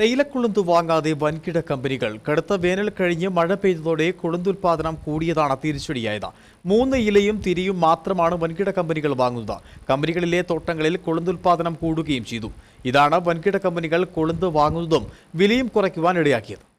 തേയിലക്കുളുന്ത് വാങ്ങാതെ വൻകിട കമ്പനികൾ. കടുത്ത വേനൽ കഴിഞ്ഞ് മഴ പെയ്തതോടെ കുളുന്തുൽപാദനം കൂടിയതാണ് തിരിച്ചടിയായത്. മൂന്ന് ഇലയും തിരിയും മാത്രമാണ് വൻകിട കമ്പനികൾ വാങ്ങുന്നത്. കമ്പനികളിലെ തോട്ടങ്ങളിൽ കുളുന്തുൽപാദനം കൂടുകയും ചെയ്തു. ഇതാണ് വൻകിട കമ്പനികൾ കൊളുന്ത് വാങ്ങുന്നതും വിലയും കുറയ്ക്കുവാൻ ഇടയാക്കിയത്.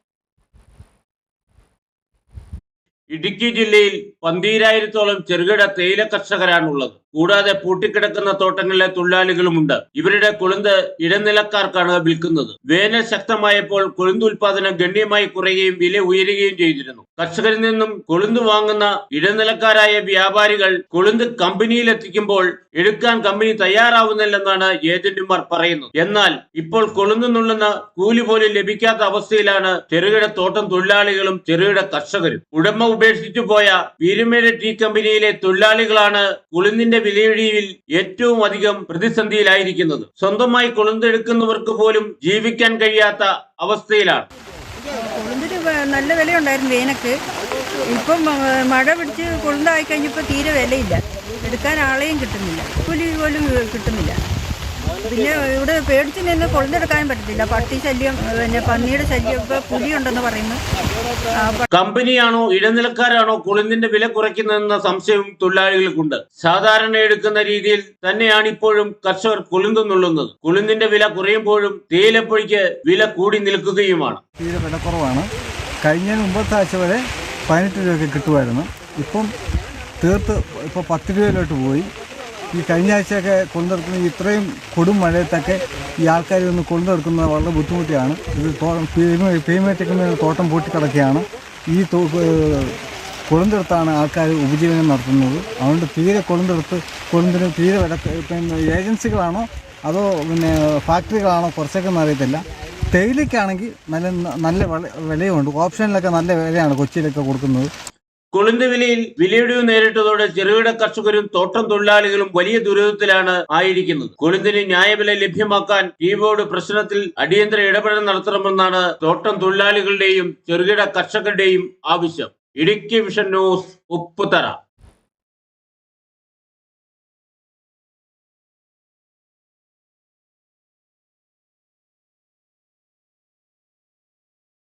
ഇടുക്കി ജില്ലയിൽ പന്തീരായിരത്തോളം ചെറുകിട തേയില കർഷകരാണുള്ളത്. കൂടാതെ പൂട്ടിക്കിടക്കുന്ന തോട്ടങ്ങളിലെ തൊഴിലാളികളുമുണ്ട്. ഇവരുടെ കൊളുന്ത് ഇടനിലക്കാർക്കാണ് വിൽക്കുന്നത്. വേനൽ ശക്തമായപ്പോൾ കൊളുന്ത് ഉൽപാദനം ഗണ്യമായി കുറയുകയും വില ഉയരുകയും ചെയ്തിരുന്നു. കർഷകരിൽ നിന്നും കൊളുന്ത് വാങ്ങുന്ന ഇടനിലക്കാരായ വ്യാപാരികൾ കൊളുന്ത് കമ്പനിയിലെത്തിക്കുമ്പോൾ എടുക്കാൻ കമ്പനി തയ്യാറാവുന്നില്ലെന്നാണ് ഏജന്റുമാർ പറയുന്നത്. എന്നാൽ ഇപ്പോൾ കൊളുന്ത് നുള്ളുന്ന കൂലി പോലും ലഭിക്കാത്ത അവസ്ഥയിലാണ് ചെറുകിട തോട്ടം തൊഴിലാളികളും ചെറുകിട കർഷകരും. ഉടമ ഉപേക്ഷിച്ചു പോയ വീരുമേട് ടീ കമ്പനിയിലെ തൊഴിലാളികളാണ് കുളിന്തിന്റെ വിലയിടിയിൽ ഏറ്റവും അധികം പ്രതിസന്ധിയിലായിരിക്കുന്നത്. സ്വന്തമായി കൊളുന്തെടുക്കുന്നവർക്ക് പോലും ജീവിക്കാൻ കഴിയാത്ത അവസ്ഥയിലാണ്. നല്ല വിലയുണ്ടായിരുന്നു വേനക്ക്. ഇപ്പം മഴ പിടിച്ച് കൊളുന്തായി കഴിഞ്ഞപ്പോൾ തീരെ വിലയില്ല. എടുക്കാൻ ആളെയും കിട്ടുന്നില്ല. കൂലി പോലും കിട്ടുന്നില്ല. പിന്നെ ഇവിടെ പേടിച്ച് നിന്ന് കൊളുന്തെടുക്കാനും പറ്റത്തില്ല. പട്ടി ശല്യം പിന്നെ പന്നിയുടെ ശല്യം ഇപ്പൊ പുലിയുണ്ടെന്ന് പറയുന്നു. കമ്പനിയാണോ ഇടനിലക്കാരാണോ കുളുന്തിന്റെ വില കുറയ്ക്കുന്നതെന്ന സംശയവും തൊഴിലാളികൾക്കുണ്ട്. സാധാരണ എടുക്കുന്ന രീതിയിൽ തന്നെയാണ് ഇപ്പോഴും കർഷകർ കുളുന്ത് നുള്ളുന്നത്. കുളുന്തിന്റെ വില കുറയുമ്പോഴും തേയിലപ്പൊഴിക്ക് വില കൂടി നിൽക്കുകയുമാണ്. തീരെ വിലക്കുറവാണ് കഴിഞ്ഞ മുമ്പത്തെ ആഴ്ച വരെ പതിനെട്ട് രൂപയൊക്കെ കിട്ടുമായിരുന്നു. ഇപ്പം തീർത്ത് ഇപ്പോൾ പത്ത് രൂപയിലോട്ട് പോയി. ഈ കഴിഞ്ഞ ആഴ്ചയൊക്കെ കൊണ്ടെടുക്കുന്ന ഇത്രയും കൊടും മഴയത്തൊക്കെ ഈ ആൾക്കാർ ഒന്ന് കൊണ്ടുനടക്കുന്നത് വളരെ ബുദ്ധിമുട്ടിയാണ്. ഇത് പേയ്മെന്റൊക്കെ തോട്ടം പൂട്ടിക്കിടക്കുകയാണ്. ഈ കൊളുന്തെടുത്താണ് ആൾക്കാർ ഉപജീവനം നടത്തുന്നത്. അതുകൊണ്ട് തീരെ കൊളുന്തെടുത്ത് കൊളുന്തിന് തീരെ വില പിന്നെ ഏജൻസികളാണോ അതോ പിന്നെ ഫാക്ടറികളാണോ കുറച്ചൊക്കെ അറിയത്തില്ല. തേയിലയ്ക്കാണെങ്കിൽ നല്ല നല്ല വില വിലയുണ്ട്. ഓപ്ഷനിലൊക്കെ നല്ല വിലയാണ് കൊച്ചിയിലൊക്കെ കൊടുക്കുന്നത്. കുളുന്ത് വിലയിൽ വിലയിടിവ് നേരിട്ടതോടെ ചെറുകിട കർഷകരും തോട്ടം തൊഴിലാളികളും വലിയ ദുരിതത്തിലാണ് ആയിരിക്കുന്നത്. കൊളുന്തിന് ന്യായവില ലഭ്യമാക്കാൻ ഈ ബോർഡ് പ്രശ്നത്തിൽ അടിയന്തര ഇടപെടൽ നടത്തണമെന്നാണ് തോട്ടം തൊഴിലാളികളുടെയും ചെറുകിട കർഷകരുടെയും ആവശ്യം. Idukki vision news Upputhara.